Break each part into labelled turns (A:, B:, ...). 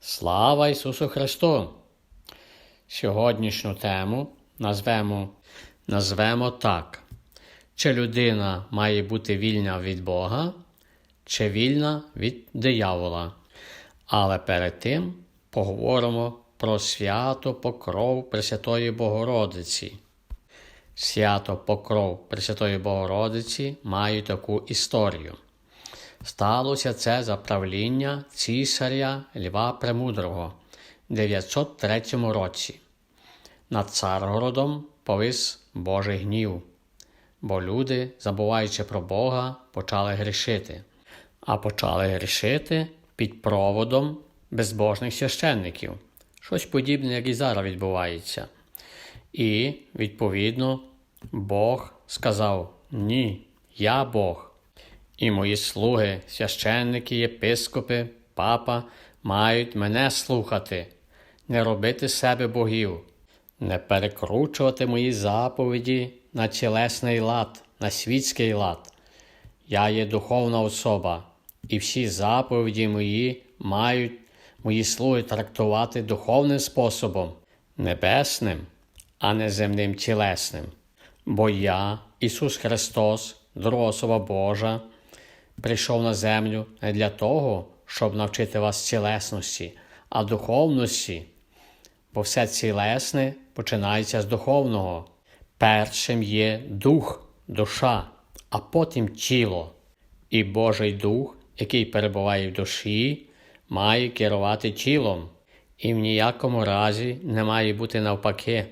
A: Слава Ісусу Христу! Сьогоднішню тему назвемо, назвемо так. Чи людина має бути вільна від Бога, чи вільна від диявола? Але перед тим поговоримо про свято Покров Пресвятої Богородиці. Свято Покров Пресвятої Богородиці має таку історію. Сталося це за правління цісаря Льва Премудрого в 903 році. Над Царгородом повис Божий гнів, бо люди, забуваючи про Бога, почали грішити, а почали грішити під проводом безбожних священників. Щось подібне, як і зараз відбувається. І, відповідно, Бог сказав: Ні, я Бог. І мої слуги, священники, єпископи, папа, мають мене слухати, не робити себе богів, не перекручувати мої заповіді на тілесний лад, на світський лад. Я є духовна особа, і всі заповіді мої мають мої слуги трактувати духовним способом, небесним, а не земним тілесним. Бо я, Ісус Христос, друга особа Божа, прийшов на землю не для того, щоб навчити вас цілесності, а духовності, бо все цілесне починається з духовного. Першим є дух, душа, а потім тіло. І Божий дух, який перебуває в душі, має керувати тілом, і в ніякому разі не має бути навпаки.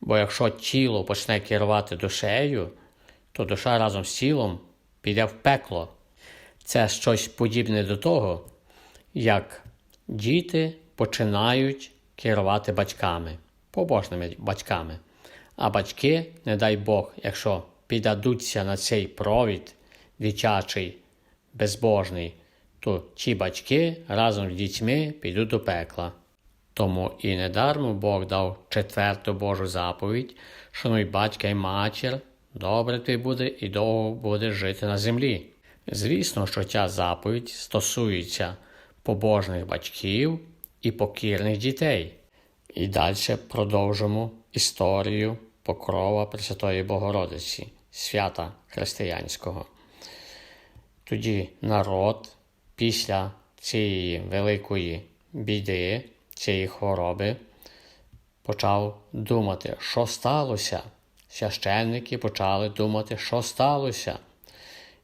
A: Бо якщо тіло почне керувати душею, то душа разом з тілом піде в пекло. Це щось подібне до того, як діти починають керувати батьками, побожними батьками. А батьки, не дай Бог, якщо піддадуться на цей провід дитячий, безбожний, то ті батьки разом з дітьми підуть до пекла. Тому і недармо Бог дав четверту Божу заповідь, шануй батька і матір, добре ти буде і довго будеш жити на землі. Звісно, що ця заповідь стосується побожних батьків і покірних дітей. І далі продовжимо історію покрова Пресвятої Богородиці, свята християнського. Тоді народ після цієї великої біди, цієї хвороби, почав думати, що сталося. Священники почали думати, що сталося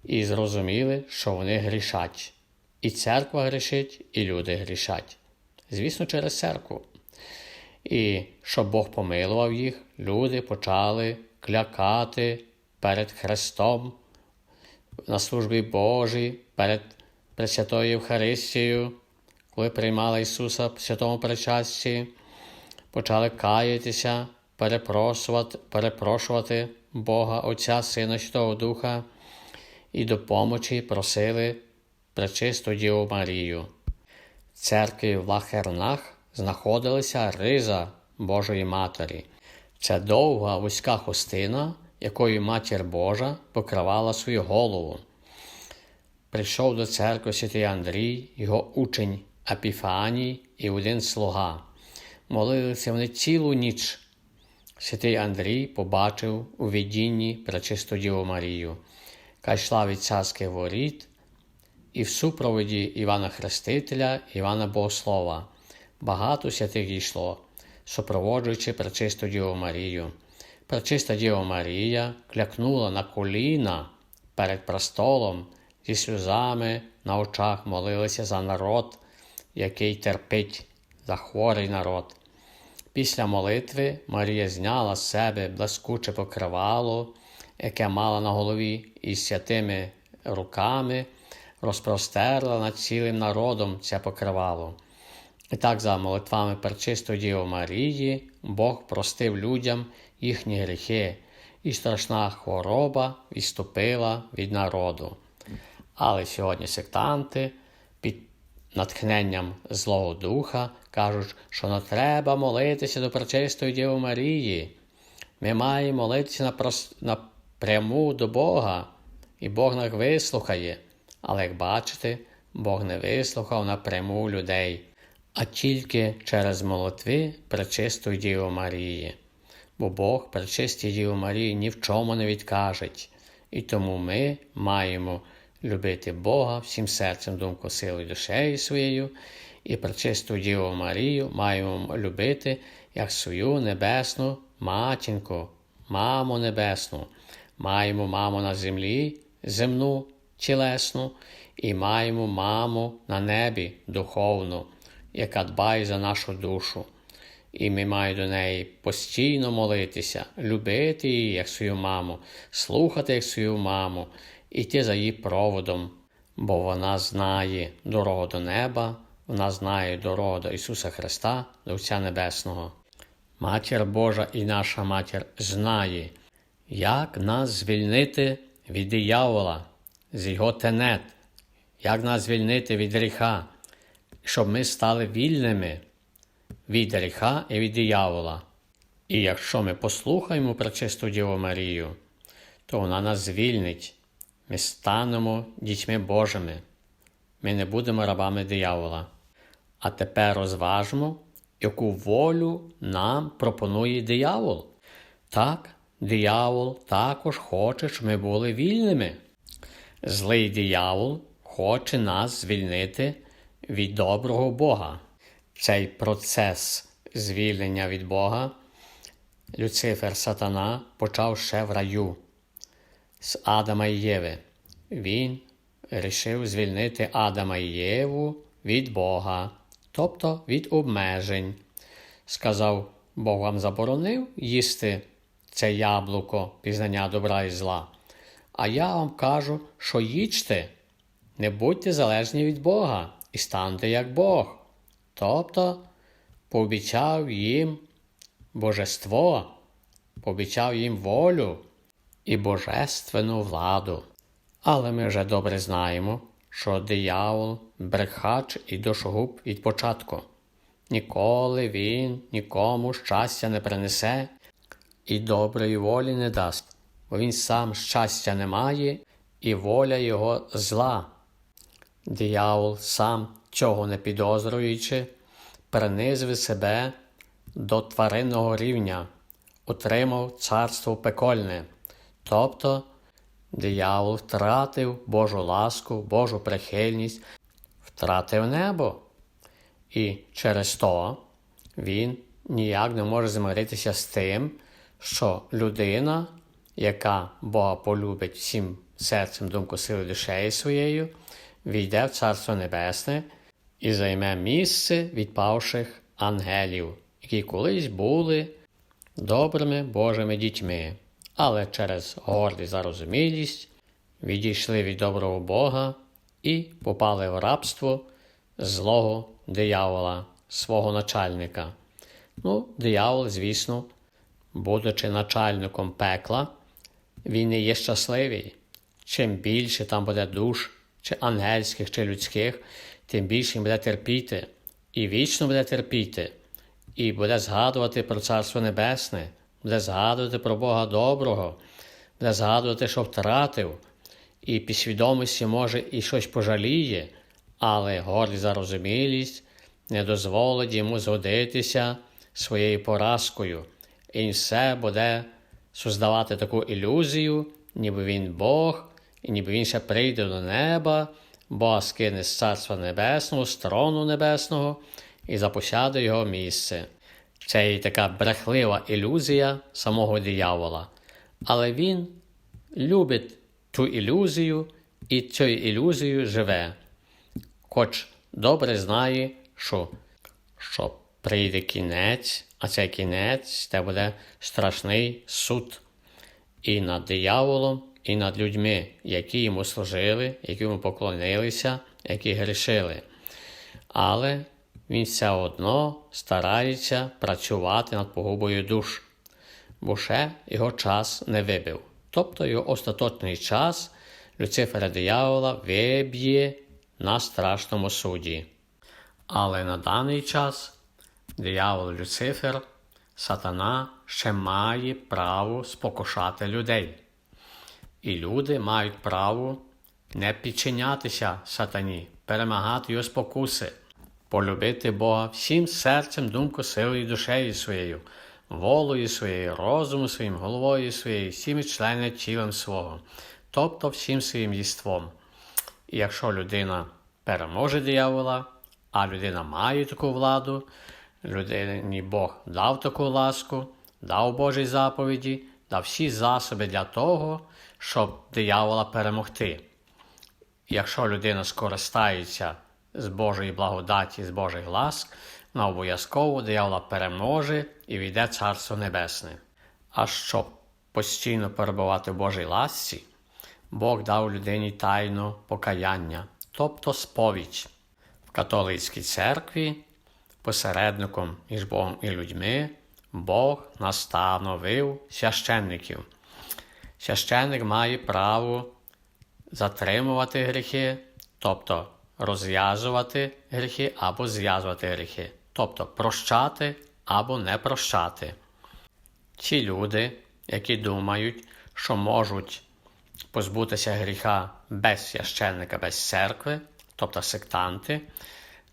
A: і зрозуміли, що вони грішать. І церква грішить, і люди грішать. Звісно, через церкву. І щоб Бог помилував їх, люди почали клякати перед Христом на службі Божій, перед Пресвятою Євхаристією, коли приймали Ісуса в святому причасті, почали каятися, перепрошувати, Бога Отця, Сина Святого Духа і допомочі просили пречисту Діву Марію. В церкві в Лахернах знаходилася риза Божої Матері. Це довга вузька хустина, якою матір Божа покривала свою голову. Прийшов до церкви святий Андрій, його учень Апіфаній і один слуга. Молилися вони цілу ніч. Святий Андрій побачив у видінні пречисту Діву Марію яка йшла від царських воріт, і в супроводі Івана Хрестителя, Івана Богослова. Багато святих йшло, супроводжуючи пречисту Діву Марію. Пречиста Діва Марія клякнула на коліна перед престолом зі сльозами на очах молилася за народ, який терпить за хворий народ. Після молитви Марія зняла з себе блискуче покривало яке мала на голові, і святими руками розпростерла над цілим народом це покривало. І так, за молитвами Пречистої Діви Марії, Бог простив людям їхні гріхи, і страшна хвороба відступила від народу. Але сьогодні сектанти під натхненням Злого Духа кажуть, що не треба молитися до Пречистої Діви Марії. Ми маємо молитися на пряму до Бога, і Бог нас вислухає. Але як бачите, Бог не вислухав напряму людей, а тільки через молитви Пречистої Діви Марії. Бо Бог Пречистій Діві Марії ні в чому не відкажеть, і тому ми маємо любити Бога всім серцем, думкою, силою, душею своєю, і Пречисту Діву Марію маємо любити як свою небесну матінку, маму небесну. Маємо маму на землі, земну, тілесну, і маємо маму на небі духовну, яка дбає за нашу душу. І ми маємо до неї постійно молитися, любити її як свою маму, слухати як свою маму, іти за її проводом, бо вона знає дорогу до неба, вона знає дорогу до Ісуса Христа, до Отця Небесного. Матір Божа і наша матір знає, як нас звільнити від диявола, з його тенет, як нас звільнити від гріха, щоб ми стали вільними від гріха і від диявола. І якщо ми послухаємо про чисту Діву Марію, то вона нас звільнить. Ми станемо дітьми Божими. Ми не будемо рабами диявола. А тепер розважмо, яку волю нам пропонує диявол. Так, диявол також хоче, щоб ми були вільними. Злий диявол хоче нас звільнити від доброго Бога. Цей процес звільнення від Бога Люцифер Сатана почав ще в раю з Адама і Єви. Він рішив звільнити Адама і Єву від Бога, тобто від обмежень. Сказав, Бог вам заборонив їсти це яблуко пізнання добра і зла. А я вам кажу, що їчте, не будьте залежні від Бога і станьте як Бог. Тобто пообіцяв їм божество, пообіцяв їм волю і божественну владу. Але ми вже добре знаємо, що диявол брехач і душогуб від початку. Ніколи він нікому щастя не принесе і доброї волі не дасть, бо він сам щастя не має, і воля його зла. Диявол сам, цього не підозрюючи, принизив себе до тваринного рівня, отримав царство пекольне, тобто диявол втратив Божу ласку, Божу прихильність, втратив небо. І через то він ніяк не може змиритися з тим, що людина, яка Бога полюбить всім серцем, думку, силою душею своєю, війде в Царство Небесне і займе місце відпавших ангелів, які колись були добрими Божими дітьми, але через гордість зарозумілість відійшли від доброго Бога і попали в рабство злого диявола, свого начальника. Ну, диявол, звісно, будучи начальником пекла, він не є щасливий. Чим більше там буде душ, чи ангельських, чи людських, тим більше він буде терпіти, і вічно буде терпіти, і буде згадувати про Царство Небесне, буде згадувати про Бога доброго, буде згадувати, що втратив, і підсвідомості, може, і щось пожаліє, але гордість зарозумілість не дозволить йому згодитися своєю поразкою, і все буде создавати таку ілюзію, ніби він Бог, і ніби він ще прийде до неба, Бога скине з Царства Небесного, з трону Небесного і запосяде його місце. Це і така брехлива ілюзія самого диявола. Але він любить ту ілюзію і цією ілюзією живе, хоч добре знає, що, що прийде кінець, а цей кінець це буде страшний суд і над дияволом, і над людьми, які йому служили, які йому поклонилися, які грішили. Але він все одно старається працювати над погубою душ, бо ще його час не вибив. Тобто його остаточний час Люцифера диявола виб'є на страшному суді. Але на даний час диявол Люцифер, сатана ще має право спокушати людей. І люди мають право не підчинятися сатані, перемагати його спокуси. полюбити Бога всім серцем, думкою, силою, душею своєю, волею своєю, розумом своїм, головою своєю, всіми членами тілом свого, тобто всім своїм єством. І якщо людина переможе диявола, а людина має таку владу, людині Бог дав таку ласку, дав Божі заповіді, дав всі засоби для того, щоб диявола перемогти. Якщо людина скористається з Божої благодаті, з Божих ласк, вона обов'язково диявола переможе і війде Царство Небесне. А щоб постійно перебувати в Божій ласці, Бог дав людині тайну покаяння, тобто сповідь. В католицькій церкві посередником між Богом і людьми Бог настановив священників. Священник має право затримувати гріхи, тобто розв'язувати гріхи або зв'язувати гріхи, тобто прощати або не прощати. Ті люди, які думають, що можуть позбутися гріха без священника, без церкви, тобто сектанти,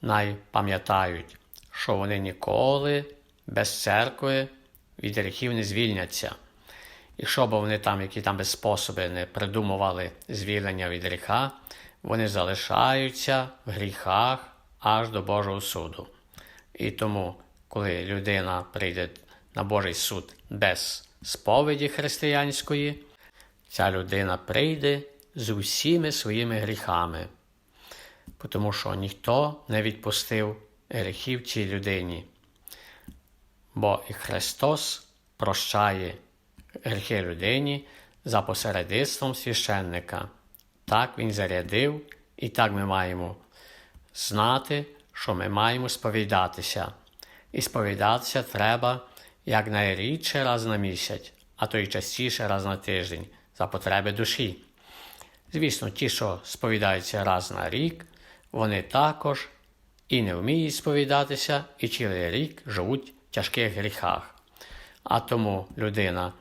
A: най пам'ятають, що вони ніколи без церкви від гріхів не звільняться. І що б вони там, які там без способи не придумували звільнення від гріха, вони залишаються в гріхах аж до Божого суду. І тому, коли людина прийде на Божий суд без сповіді християнської, ця людина прийде з усіми своїми гріхами, тому що ніхто не відпустив гріхів цій людині. Бо і Христос прощає гріхи людині за посередництвом священника. Так Він зарядив, і так ми маємо знати, що ми маємо сповідатися. І сповідатися треба якнайрідше раз на місяць, а то й частіше раз на тиждень за потреби душі. Звісно, ті, що сповідаються раз на рік, вони також і не вміють сповідатися, і цілий рік живуть в тяжких гріхах. А тому людина,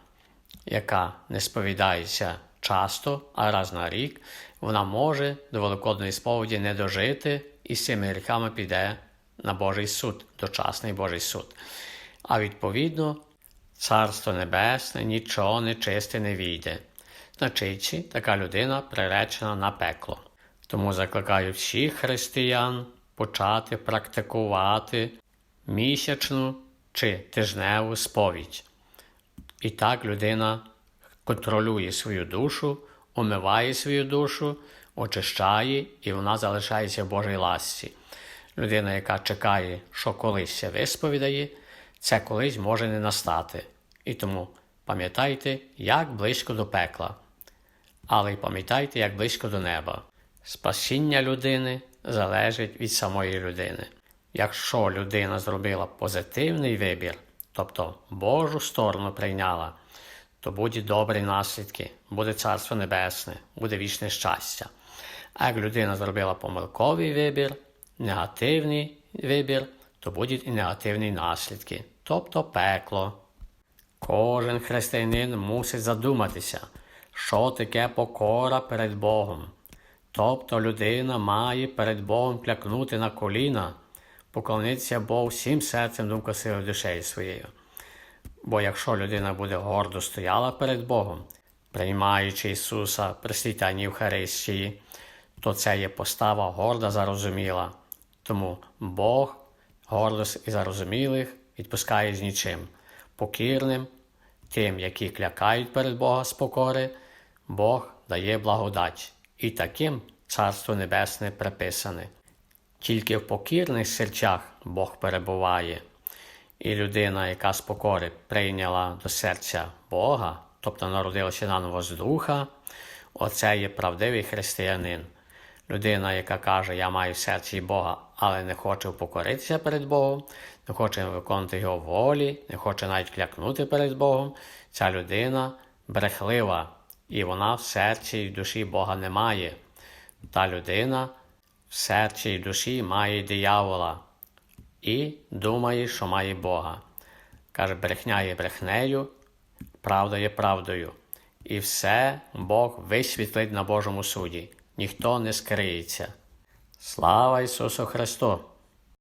A: яка не сповідається часто, а раз на рік, вона може до Великодної сповіді не дожити і з цими гріхами піде на Божий суд, дочасний Божий суд. А відповідно, Царство Небесне нічого не чисте не війде. Значить, така людина приречена на пекло. Тому закликаю всіх християн почати практикувати місячну чи тижневу сповідь. І так людина контролює свою душу, омиває свою душу, очищає, і вона залишається в Божій ласці. Людина, яка чекає, що колись се висповідає, це колись може не настати. І тому пам'ятайте, як близько до пекла, але й пам'ятайте, як близько до неба. Спасіння людини залежить від самої людини. Якщо людина зробила позитивний вибір, тобто Божу сторону прийняла, то будуть добрі наслідки, буде Царство Небесне, буде вічне щастя. А як людина зробила помилковий вибір, негативний вибір, то будуть і негативні наслідки, тобто пекло. Кожен християнин мусить задуматися, що таке покора перед Богом. Тобто людина має перед Богом клякнути на коліна, поклонитися Богу всім серцем думкою силою душею своєю. Бо якщо людина буде гордо стояла перед Богом, приймаючи Ісуса при світанні Євхаристії, то це є постава горда зарозуміла. Тому Бог гордость і зарозумілих відпускає з нічим. Покірним, тим, які клякають перед Бога з покори, Бог дає благодать, і таким Царство Небесне приписане. Тільки в покірних серцях Бог перебуває, і людина, яка з покори прийняла до серця Бога, тобто народилася наново з духа, оце є правдивий християнин. Людина, яка каже, я маю в серці Бога, але не хоче покоритися перед Богом, не хоче виконувати Його волі, не хоче навіть клякнути перед Богом, ця людина брехлива, і вона в серці і душі Бога не має. Та людина в серці і душі має диявола і думає, що має Бога. Каже, брехня є брехнею, правда є правдою. І все Бог висвітлить на Божому суді. Ніхто не скриється. Слава Ісусу Христу!